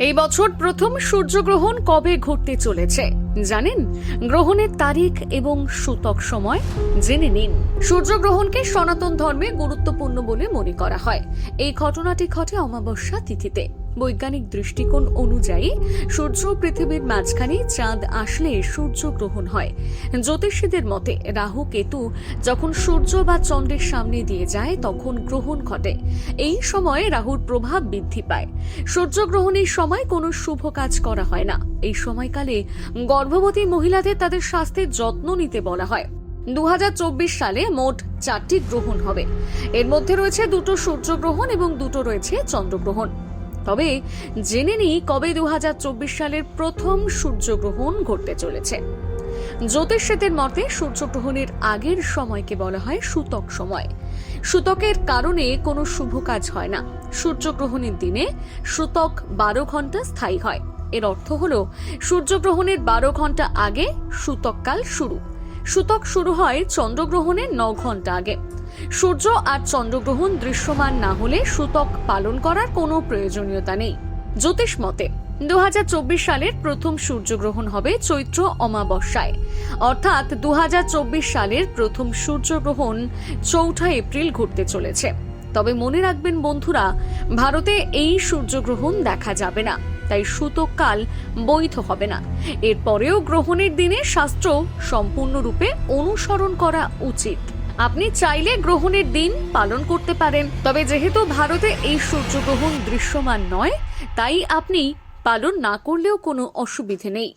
এই বছর প্রথম সূর্যগ্রহণ কবে ঘটতে চলেছে? জানেন? গ্রহণের তারিখ এবং সূতক সময় জেনে নিন। সূর্যগ্রহণকে সনাতন ধর্মে গুরুত্বপূর্ণ বলে মনে করা হয়। এই ঘটনাটি ঘটে অমাবস্যা তিথিতে। বৈজ্ঞানিক দৃষ্টিকোণ অনুযায়ী, সূর্য পৃথিবীর মাঝখানে চাঁদ আসলে সূর্যগ্রহণ হয়। জ্যোতিষীদের মতে, রাহু কেতু যখন সূর্য বা চন্দ্রের সামনে দিয়ে যায়, তখন গ্রহণ ঘটে। এই সময় রাহুর প্রভাব বৃদ্ধি পায়। সূর্যগ্রহণের সময় কোনো শুভ কাজ করা হয় না। এই সময়কালে গর্ভবতী মহিলাদের তাদের স্বাস্থ্যের যত্ন নিতে বলা হয়। দু হাজার চব্বিশ সালে মোট চারটি গ্রহণ হবে। এর মধ্যে রয়েছে দুটো সূর্যগ্রহণ এবং দুটো রয়েছে চন্দ্রগ্রহণ। তবে জেনে নিই কবে দু হাজার চব্বিশ সালের প্রথম সূর্যগ্রহণ ঘটতে চলেছে। জ্যোতিষীদের মতে সূর্যগ্রহণের আগের সময়কে বলা হয় সূতক সময়। সূতকের কারণে কোনো শুভ কাজ হয় না। সূর্যগ্রহণের দিনে সূতক বারো ঘণ্টা স্থায়ী হয়। এর অর্থ হল, সূর্যগ্রহণের বারো ঘণ্টা আগে সূতককাল শুরু। সূতক শুরু হয় চন্দ্রগ্রহণের ন ঘণ্টা আগে। সূর্য আর চন্দ্রগ্রহণ দৃশ্যমান না হলে সূতক পালন করার কোনো প্রয়োজনীয়তা নেই। জ্যোতিষ মতে দু হাজার চব্বিশ সালের প্রথম সূর্যগ্রহণ হবে চৈত্র অমাবস্যায়। অর্থাৎ দু হাজার চব্বিশ সালের প্রথম সূর্যগ্রহণ চৌঠা এপ্রিল ঘটতে চলেছে। তবে মনে রাখবেন বন্ধুরা, ভারতে এই সূর্যগ্রহণ দেখা যাবে না। তাই সূতককাল বৈধ হবে না। এরপরেও গ্রহণের দিনে শাস্ত্র সম্পূর্ণরূপে অনুসরণ করা উচিত। আপনি চাইলে গ্রহণের দিন পালন করতে পারেন, তবে যেহেতু ভারতে এই সূর্যগ্রহণ দৃশ্যমান নয়, তাই আপনি পালন না করলেও কোনো অসুবিধে নেই।